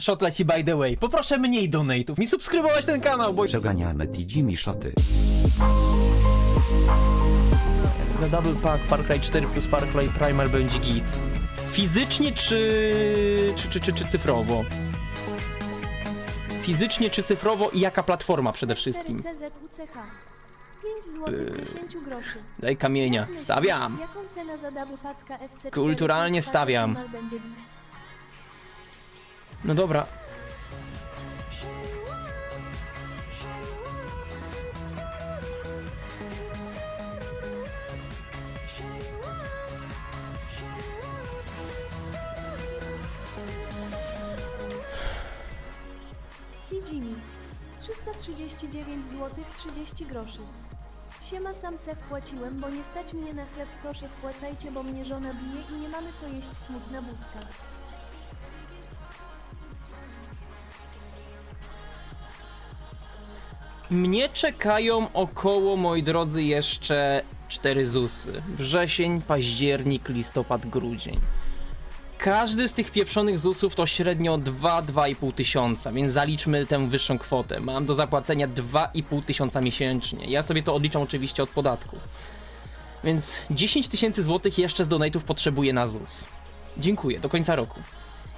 Shot leci by the way. Poproszę mniej donate'ów. Mi subskrybować ten kanał, bo Przeganiamy Tijimi szoty. za double pack Far Cry 4 plus Far Cry Primal będzie git. Fizycznie czy... czy, czy, czy, czy cyfrowo? Fizycznie czy cyfrowo i jaka platforma przede wszystkim? 4CZUCH. 5 zł 10 groszy. Daj kamienia. Stawiam. Jaką cenę za double packa FC4 Kulturalnie stawiam. No dobra. Tijimi. 339 zł 30 groszy. Siema sam se wpłaciłem, bo nie stać mnie na chleb proszę wpłacajcie, bo mnie żona bije i nie mamy co jeść smutna buzka. Mnie czekają około, moi drodzy, jeszcze 4 ZUSy. Wrzesień, październik, listopad, grudzień. Każdy z tych pieprzonych ZUSów to średnio 2-2,5 tysiąca, więc zaliczmy tę wyższą kwotę. Mam do zapłacenia 2,5 tysiąca miesięcznie. Ja sobie to odliczam oczywiście od podatku. Więc 10 tysięcy złotych jeszcze z donatów potrzebuję na ZUS. Dziękuję, do końca roku.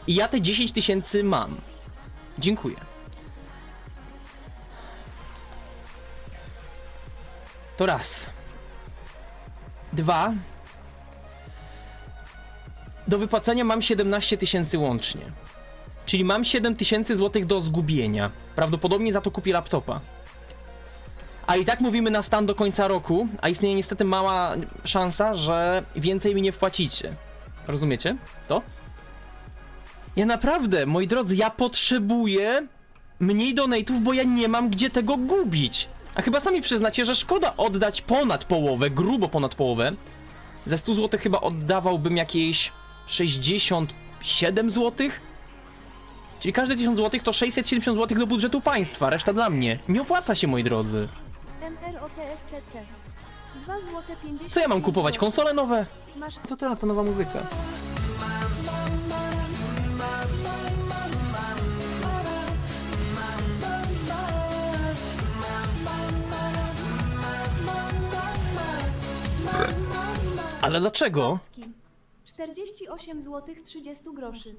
I ja te 10 tysięcy mam. Dziękuję. To raz. Dwa. Do wypłacenia mam 17 tysięcy łącznie. Czyli mam 7 tysięcy złotych do zgubienia. Prawdopodobnie za to kupię laptopa. A i tak mówimy na stan do końca roku, a istnieje niestety mała szansa, że więcej mi nie wpłacicie. Rozumiecie to? Ja naprawdę, moi drodzy, ja potrzebuję mniej donate'ów, bo ja nie mam gdzie tego gubić. A chyba sami przyznacie, że szkoda oddać ponad połowę, grubo ponad połowę. Ze 100 zł chyba oddawałbym jakieś 67 zł. Czyli każde 1000 zł to 670 zł do budżetu państwa, reszta dla mnie. Nie opłaca się, moi drodzy. MROTSTC. 2 zł 50 Co ja mam kupować? Konsole nowe? To teraz ta nowa muzyka. Ale dlaczego? Polski. 48 zł 30 groszy.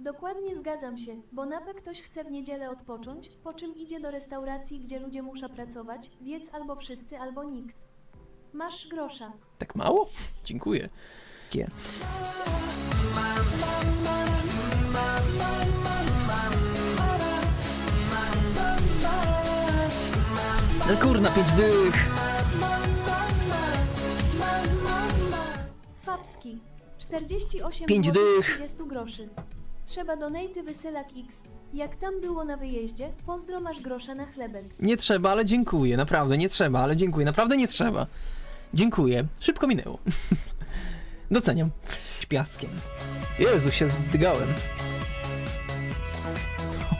Dokładnie zgadzam się, bo napę ktoś chce w niedzielę odpocząć, po czym idzie do restauracji, gdzie ludzie muszą pracować, wiedz albo wszyscy, albo nikt. Masz grosza. Tak mało? Dziękuję. No kurna, pięć dych. Fabski. 48 Pięć zł dych. 30 groszy. Trzeba donate wysylak X. Jak tam było na wyjeździe, pozdro masz grosza na chlebek. Nie trzeba, ale dziękuję. Naprawdę nie trzeba, ale dziękuję. Naprawdę nie trzeba. Dziękuję. Szybko minęło. Doceniam. Z piaskiem. Jezu, się zdygałem.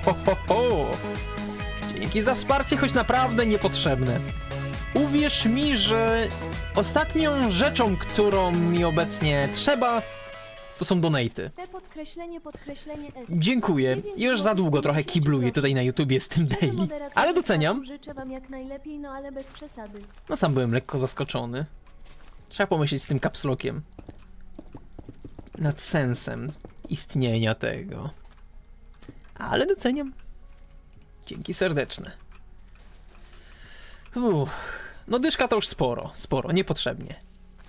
Ho, ho, ho. Dzięki za wsparcie, choć naprawdę niepotrzebne. Uwierz mi, że ostatnią rzeczą, którą mi obecnie trzeba, to są donaty. Te podkreślenie, podkreślenie S. Dziękuję. Już za długo trochę kibluję tutaj na YouTubie z tym daily. Ale doceniam. Życzę wam jak najlepiej, no ale bez przesady. No sam byłem lekko zaskoczony. Trzeba pomyśleć z tym kapslokiem. Nad sensem istnienia tego. Ale doceniam. Dzięki serdeczne. Uff. No dyszka to już sporo, sporo, niepotrzebnie.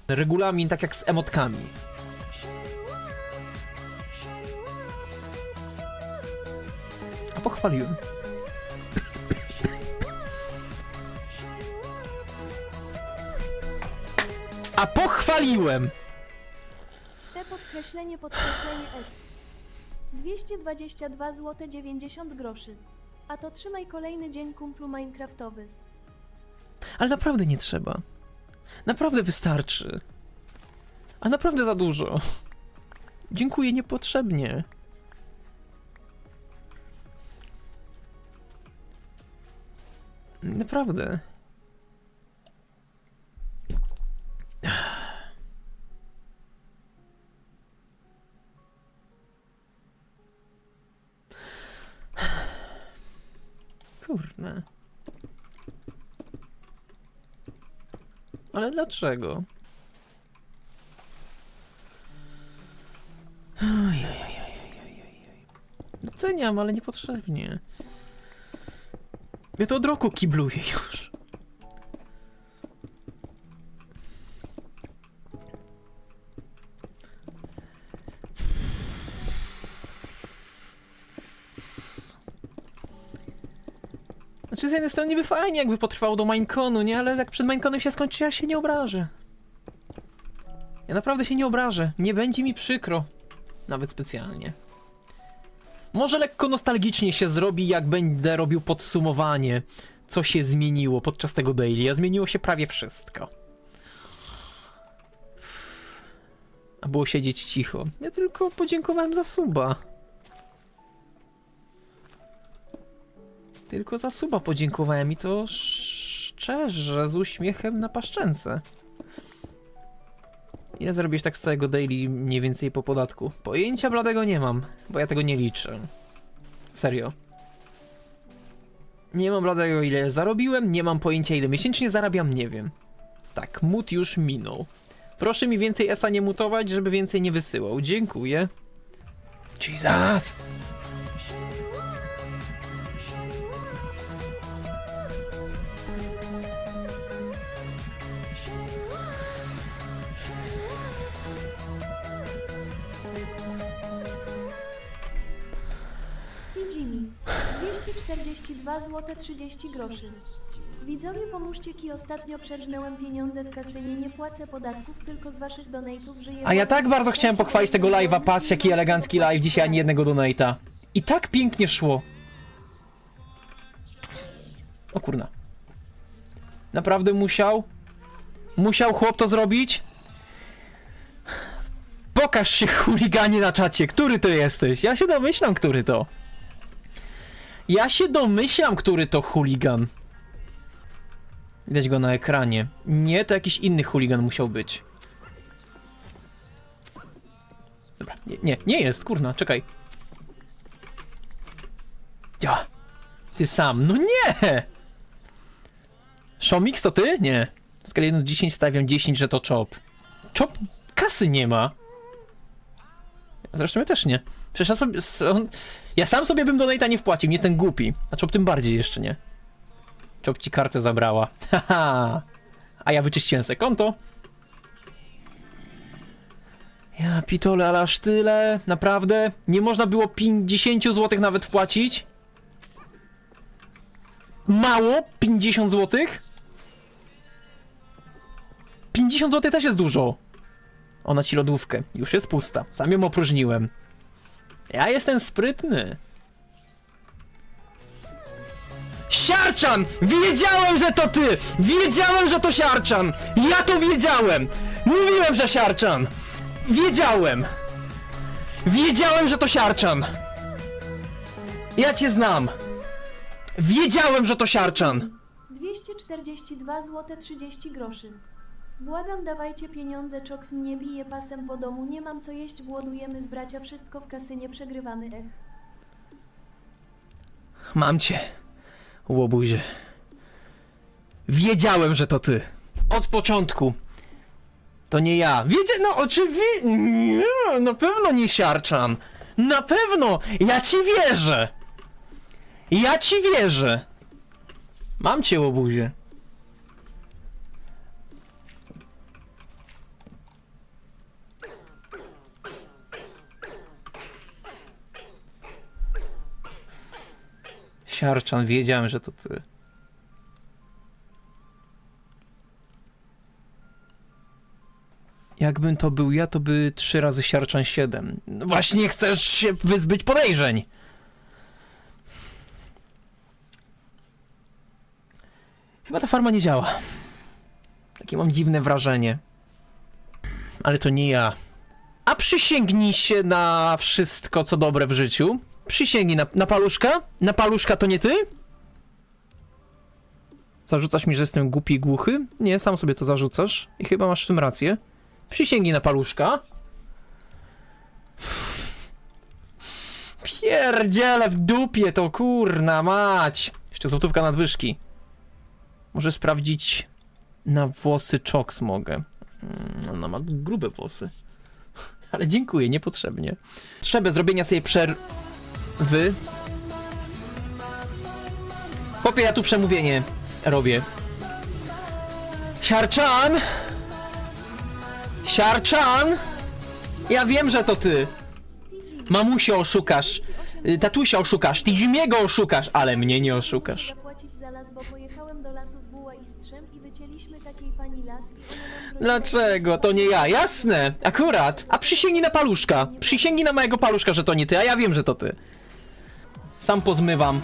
Regulamin tak jak z emotkami. A pochwaliłem. A pochwaliłem! Te podkreślenie, podkreślenie S. 222 zł 90 groszy. A to trzymaj kolejny dzień kumplu Minecraftowy. Ale naprawdę nie trzeba. Naprawdę wystarczy. A naprawdę za dużo. Dziękuję niepotrzebnie. Naprawdę. Kurde. Ale dlaczego? Doceniam, ale niepotrzebnie. Ja to od roku kibluję już. Z jednej strony niby fajnie jakby potrwało do Mineconu, nie? Ale jak przed Mineconem się skończy, ja się nie obrażę. Ja naprawdę się nie obrażę. Nie będzie mi przykro. Nawet specjalnie. Może lekko nostalgicznie się zrobi, jak będę robił podsumowanie, co się zmieniło podczas tego daily. A zmieniło się prawie wszystko. A było siedzieć cicho. Ja tylko podziękowałem za suba. Tylko za suba podziękowałem i to szczerze, z uśmiechem na paszczęce. Ile zarobisz tak z całego daily mniej więcej po podatku? Pojęcia bladego nie mam, bo ja tego nie liczę. Serio. Nie mam bladego ile zarobiłem, nie mam pojęcia ile miesięcznie zarabiam, nie wiem. Tak, mut już minął. Proszę mi więcej ESA nie mutować, żeby więcej nie wysyłał. Dziękuję. Jesus! 242 zł 30 groszy. Widzowie pomóżcie ki ostatnio przerżnęłem pieniądze w kasynie, nie płacę podatków, tylko z waszych donate'ów żyję. A ja tak bardzo chciałem pochwalić tego live'a, patrz jaki elegancki live, dzisiaj ani jednego donata. I tak pięknie szło. O kurna. Naprawdę musiał? Musiał chłop to zrobić? Pokaż się chuliganie na czacie, który to jesteś? Ja się domyślam, który to. Ja się domyślam, który to chuligan. Widać go na ekranie. Nie, to jakiś inny chuligan musiał być. Dobra, nie, nie, nie jest, kurna, czekaj. Ja. Ty sam, no nie! Showmix to ty? Nie. W skali 1 do 10 stawiam 10, że to chop. Chop kasy nie ma. Zresztą ja też nie. Przecież ja sobie... Ja sam sobie bym donate'a nie wpłacił, nie jestem głupi. A chop tym bardziej jeszcze nie. Chop ci kartę zabrała. Haha. A ja wyczyściłem se konto. Ja pitole, ale aż tyle. Naprawdę? Nie można było 50 zł nawet wpłacić? Mało? 50 zł? 50 zł też jest dużo. Ona ci lodówkę. Już jest pusta. Sam ją opróżniłem. Ja jestem sprytny. Siarczan! Wiedziałem, że to ty! Wiedziałem, że to Siarczan! Ja to wiedziałem! Mówiłem, że Siarczan! Wiedziałem! Wiedziałem, że to Siarczan! Ja cię znam! Wiedziałem, że to Siarczan! 242 zł 30 groszy. Błagam, dawajcie pieniądze, Czoks mnie bije pasem po domu, nie mam co jeść, głodujemy z bracia, wszystko w kasynie, przegrywamy, ech. Mam cię, łobuzie. Wiedziałem, że to ty. Od początku. To nie ja. Wiedzia... No oczywiście... Nie, na pewno nie Siarczan. Na pewno! Ja ci wierzę! Ja ci wierzę! Mam cię, łobuzie. Siarczan, wiedziałem, że to ty. Jakbym to był ja, to by trzy razy Siarczan 7. No właśnie chcesz się wyzbyć podejrzeń. Chyba ta farma nie działa. Takie mam dziwne wrażenie. Ale to nie ja. A przysięgnij się na wszystko, co dobre w życiu. Przysięgnij na, na paluszka? Na paluszka to nie ty? Zarzucasz mi, że jestem głupi i głuchy? Nie, sam sobie to zarzucasz i chyba masz w tym rację. Przysięgnij na paluszka. Pierdziele w dupie to kurna mać. Jeszcze złotówka nadwyżki. Może sprawdzić na włosy czoks mogę. Mm, Ona ma grube włosy. Ale dziękuję, niepotrzebnie. Trzeba zrobienia sobie przerwy. Popie, ja tu przemówienie robię. Siarczan! Siarczan! Ja wiem, że to ty. Mamusię oszukasz. y, Tatusia oszukasz. Tijimiego oszukasz, ale mnie nie oszukasz. Dlaczego? To nie ja, jasne, akurat. A przysięgnij na paluszka. Przysięgnij na mojego paluszka, że to nie ty, a ja wiem, że to ty. Sam pozmywam.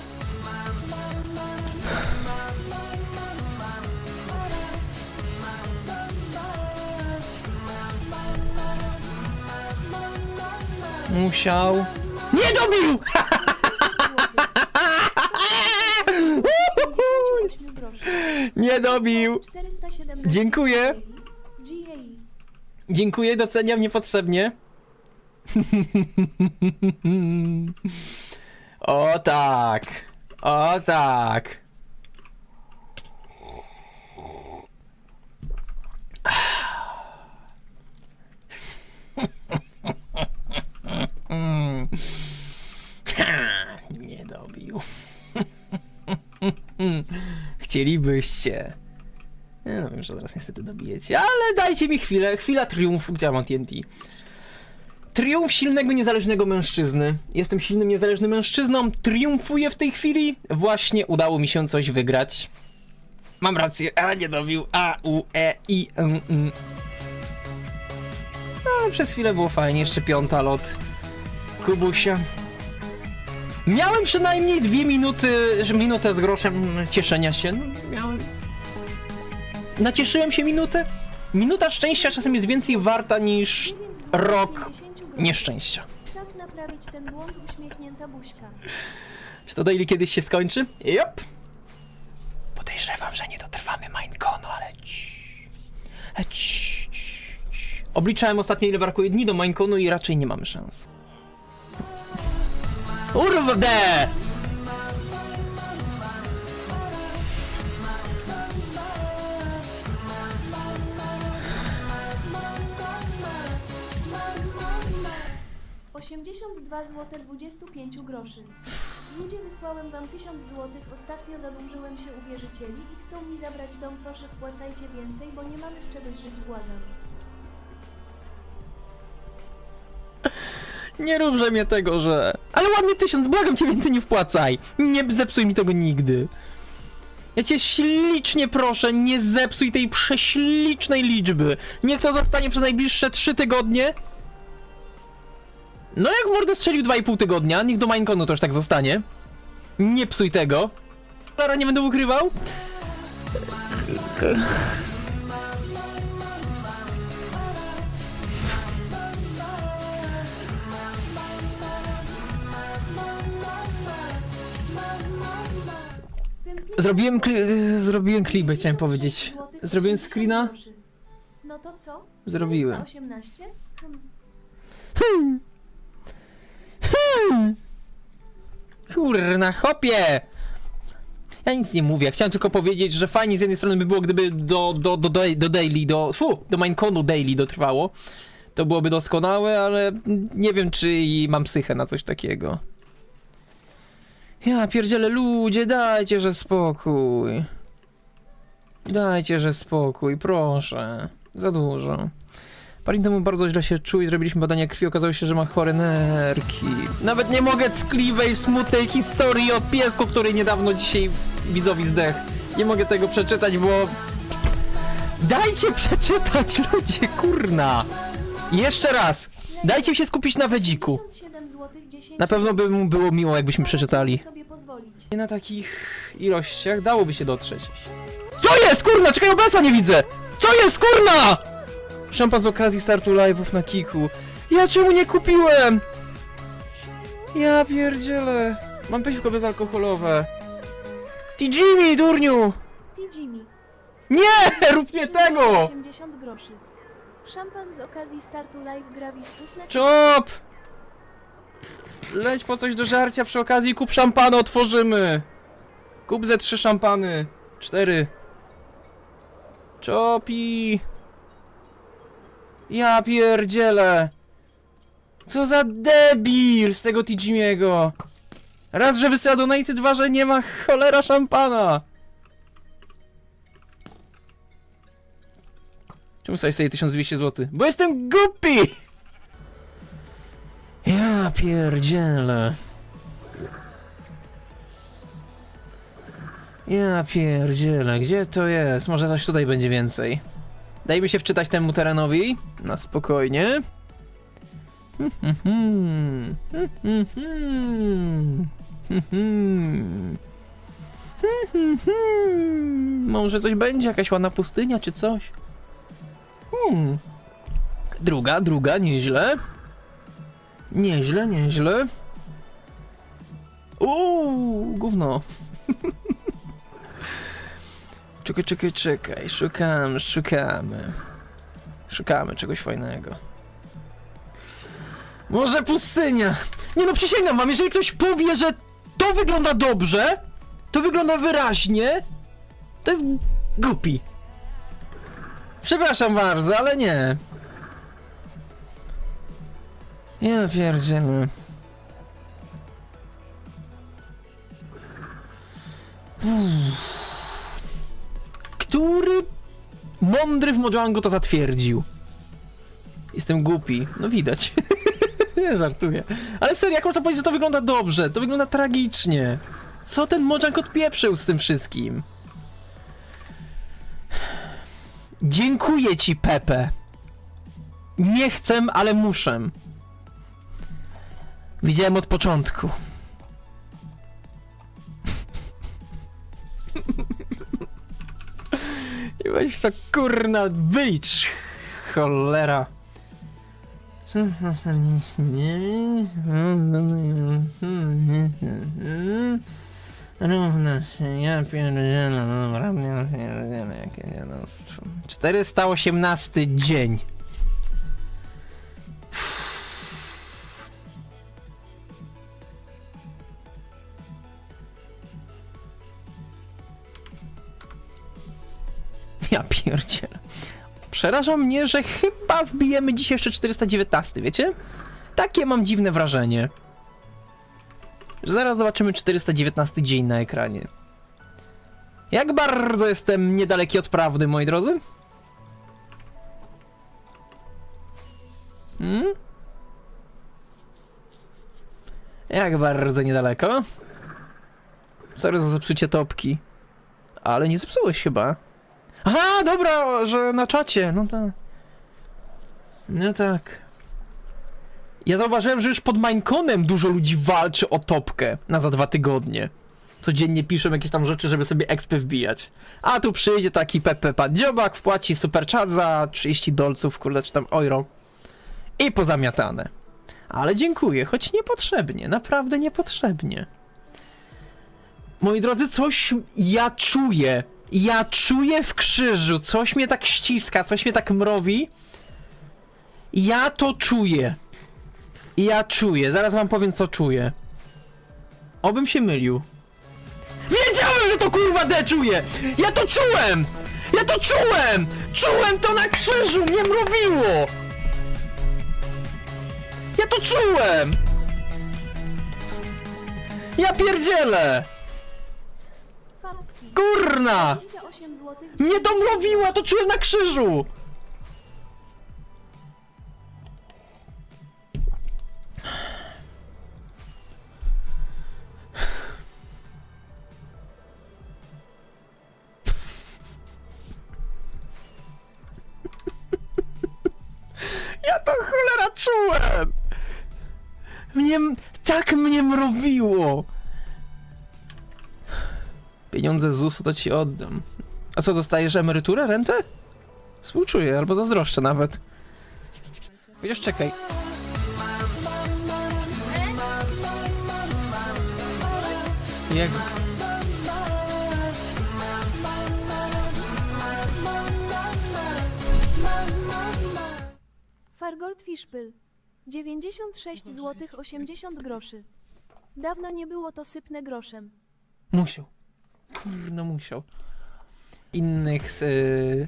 Musiał. Nie dobił! 58 groszy. Nie dobił! 417 Dziękuję. Dziękuję, doceniam niepotrzebnie. o tak. O tak. Nie dobił. Chcielibyście. Nie no wiem, że zaraz niestety dobijecie, ale dajcie mi chwilę, chwila triumfu, gdzie ja mam TNT. Triumf silnego, niezależnego mężczyzny. Jestem silnym, niezależnym mężczyzną, triumfuję w tej chwili. Właśnie udało mi się coś wygrać. Mam rację, a nie dobił, a, u, e, i, m, m. Ale przez chwilę było fajnie, jeszcze piąta lot Kubusia. Miałem przynajmniej dwie minuty, minutę z groszem cieszenia się. No, miałem Nacieszyłem się minutę. Minuta szczęścia czasem jest więcej warta niż 9 złotych rok 50 groszy. Nieszczęścia. Czas naprawić ten błąd uśmiechnięta buźka. Czy to daily kiedyś się skończy? Jop. Podejrzewam, że nie dotrwamy Mineconu, ale ci. ale ci, ci, ci. Obliczałem ostatnio ile brakuje dni do Mineconu i raczej nie mamy szans. Urwde! Osiemdziesiąt dwa złote 25 groszy. Ludzie wysłałem wam 1000 złotych, ostatnio zadłużyłem się u wierzycieli i chcą mi zabrać dom, proszę wpłacajcie więcej, bo nie mamy z czegoś żyć, błagam. Nie róbże mnie tego, że... Ale ładnie tysiąc, błagam cię, więcej nie wpłacaj. Nie zepsuj mi tego nigdy. Ja cię ślicznie proszę, nie zepsuj tej prześlicznej liczby. Niech to zostanie przez najbliższe trzy tygodnie. No jak mordę strzelił 2,5 tygodnia, niech do Mineconu też tak zostanie. Nie psuj tego. Teraz nie będę ukrywał. Zrobiłem, kli- zrobiłem klipę, 56 chciałem powiedzieć. Zrobiłem 80 screena? No to co? Zrobiłem. 418? Hmm. Kurna, chopie! Ja nic nie mówię, chciałem tylko powiedzieć, że fajnie z jednej strony by było, gdyby do, do, do, do, do daily, do, fu, do Mineconu daily dotrwało. To byłoby doskonałe, ale nie wiem, czy mam psychę na coś takiego. Ja pierdzielę, ludzie, dajcie, że spokój. Dajcie, że spokój, proszę. Za dużo. Parę temu bardzo źle się czuł i zrobiliśmy badania krwi. Okazało się, że ma chore nerki. Nawet nie mogę ckliwej, smutnej historii o piesku, który niedawno dzisiaj widzowi zdech. Nie mogę tego przeczytać, bo... Dajcie przeczytać, ludzie, kurna! Jeszcze raz! Dajcie się skupić na wedziku. 57 złotych 10 Na pewno by mu było miło, jakbyśmy przeczytali. Nie na takich ilościach dałoby się dotrzeć. Co jest, kurna? Czekaj, obasa nie widzę! Co jest, kurna? Szampan z okazji startu live'ów na Kiku. Ja czemu nie kupiłem? Ja pierdzielę. Mam piwko bezalkoholowe. Ty Jimmy, durniu! Ty Jimmy. Nie, rób nie tego! 80 groszy. Szampan z okazji startu live gra wispów na Chop! leć po coś do żarcia przy okazji, kup szampana, otworzymy! Kup ze trzy szampany. Cztery. Czopi! Ja pierdzielę! Co za debil z tego Tijimiego! Raz, że wysyła donate, dwa, że nie ma cholera szampana! Czemu sobie sobie 1200 zł? Bo jestem głupi! Ja pierdzielę. Ja pierdzielę, gdzie to jest? Może coś tutaj będzie więcej. Dajmy się wczytać temu terenowi. Na spokojnie. Hmm, hmm, hmm. Może coś będzie, jakaś ładna pustynia czy coś. Hmm. Druga, druga, nieźle. Nieźle, nieźle. Uuu, gówno. czekaj, czekaj, czekaj. Szukamy, szukamy. Szukamy czegoś fajnego. Może pustynia? Nie no, przysięgam wam, jeżeli ktoś powie, że to wygląda dobrze, to wygląda wyraźnie, to jest głupi. Przepraszam bardzo, ale nie. Ja pierdzielę. Uff. Który mądry w Mojango to zatwierdził? Jestem głupi. No widać. żartuję. Ale serio, jak można powiedzieć, że to wygląda dobrze? To wygląda tragicznie. Co ten Mojang odpieprzył z tym wszystkim? Dziękuję ci, Pepe. Nie chcę, ale muszę. Widziałem od początku. Weź to kurna wylicz. Cholera. Równa się, ja pierdzielę, dobra, ja pierdzielę, jakie niedostwo. 418 dzień. Ja pierdzielę. Przeraża mnie, że chyba wbijemy dzisiaj jeszcze 419, wiecie? Takie mam dziwne wrażenie. Że zaraz zobaczymy 419 dzień na ekranie. Jak bardzo jestem niedaleki od prawdy, moi drodzy? Hmm? Jak bardzo niedaleko? Sorry za zepsucie topki. Ale nie zepsułeś chyba. Aha, dobra, że na czacie, no tak. No tak. Ja zauważyłem, że już pod Mineconem dużo ludzi walczy o topkę na za dwa tygodnie. Codziennie piszą jakieś tam rzeczy, żeby sobie expy wbijać. A tu przyjdzie taki Pepe Pan Dziobak, wpłaci super chat za 30 dolców, kurde, czy tam euro. I pozamiatane. Ale dziękuję, choć niepotrzebnie, naprawdę niepotrzebnie. Moi drodzy, coś ja czuję. Ja czuję w krzyżu, coś mnie tak ściska, coś mnie tak mrowi. Ja to czuję. Ja czuję, zaraz wam powiem co czuję. Obym się mylił. Wiedziałem, że to kurwa D czuję! Ja to czułem! Ja to czułem! Czułem to na krzyżu, mnie mrowiło! Ja to czułem! Ja pierdzielę! Kurna! 28 zł. Mnie to czułem na krzyżu! Ja to cholera czułem! Mnie, tak mnie mrowiło! Pieniądze z ZUS-u to ci oddam. A co, dostajesz emeryturę, rentę? Współczuję, albo zazdroszczę nawet. Chociaż czekaj. Jak... Fargold Fiszpyl. 96 zł 80 groszy. Dawno nie było to sypne groszem. Musiał. Kurno musiał. Innych z... y,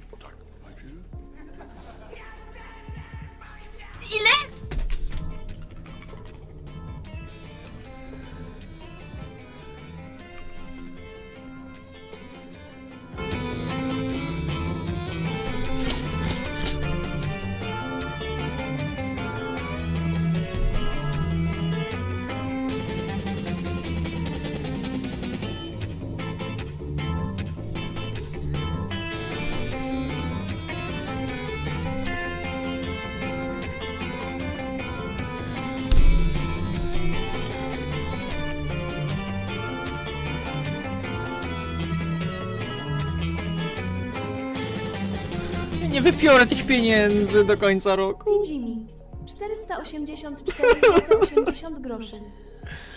nie wypiorę tych pieniędzy do końca roku. I Jimmy. 484 zł 80 groszy.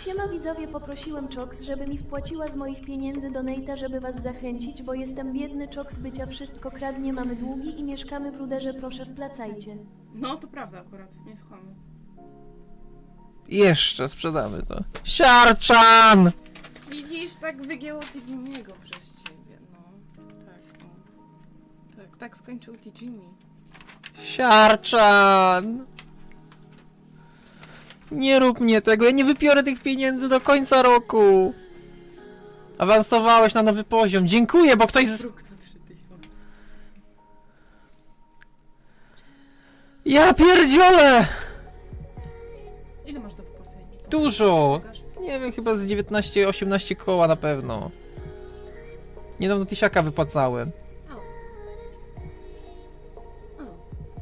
Siema widzowie, poprosiłem Chox, żeby mi wpłaciła z moich pieniędzy donate'a, żeby was zachęcić, bo jestem biedny Chox bycia wszystko kradnie, mamy długi i mieszkamy w ruderze, proszę wplacajcie. No, to prawda akurat, nie skłamał. Jeszcze sprzedamy to. Siarczan! Widzisz, tak wygięło Tijimiego przez Tak, skończył Tijimi. Siarczan! Nie rób mnie tego, ja nie wypiorę tych pieniędzy do końca roku. Awansowałeś na nowy poziom. Dziękuję, bo ktoś z... Zrób to 3000. Ja pierdziolę! Ile masz do wypłacenia? Dużo! Pokaż. Nie wiem, chyba z 19-18 koła na pewno. Niedawno tysiaka wypłacałem.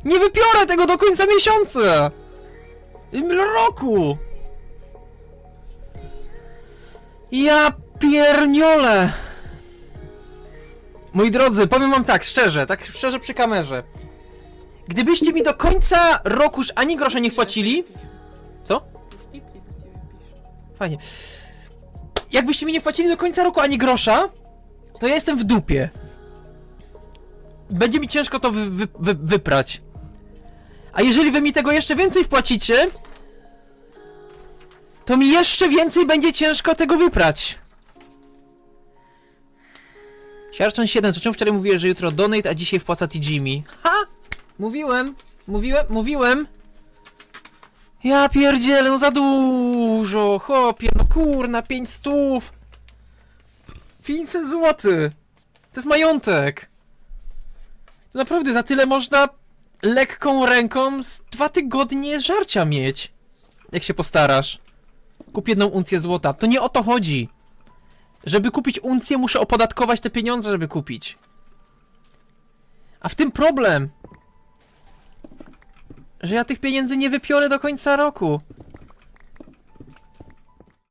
Nie wypiorę tego do końca miesiąca! Roku! Ja pierniole! Moi drodzy, powiem wam tak, szczerze, tak szczerze przy kamerze. Gdybyście mi do końca roku już ani grosza nie wpłacili... Co? Fajnie. Jakbyście mi nie wpłacili do końca roku ani grosza, to ja jestem w dupie. Będzie mi ciężko to wy, wy, wy, wyprać. A jeżeli wy mi tego jeszcze więcej wpłacicie, to mi jeszcze więcej będzie ciężko tego wyprać. Siarczon 7, to czemu wczoraj mówiłeś, że jutro donate, a dzisiaj wpłaca Tijimi? Ha! Mówiłem, mówiłem, mówiłem. Ja pierdzielę, no za dużo, chłopie, no kurna, 5 stów. 500 złotych. To jest majątek. To naprawdę za tyle można lekką ręką z dwa tygodnie żarcia mieć. Jak się postarasz. Kup jedną uncję złota. To nie o to chodzi. Żeby kupić uncję, muszę opodatkować te pieniądze, żeby kupić. A w tym problem. Że ja tych pieniędzy nie wypiorę do końca roku.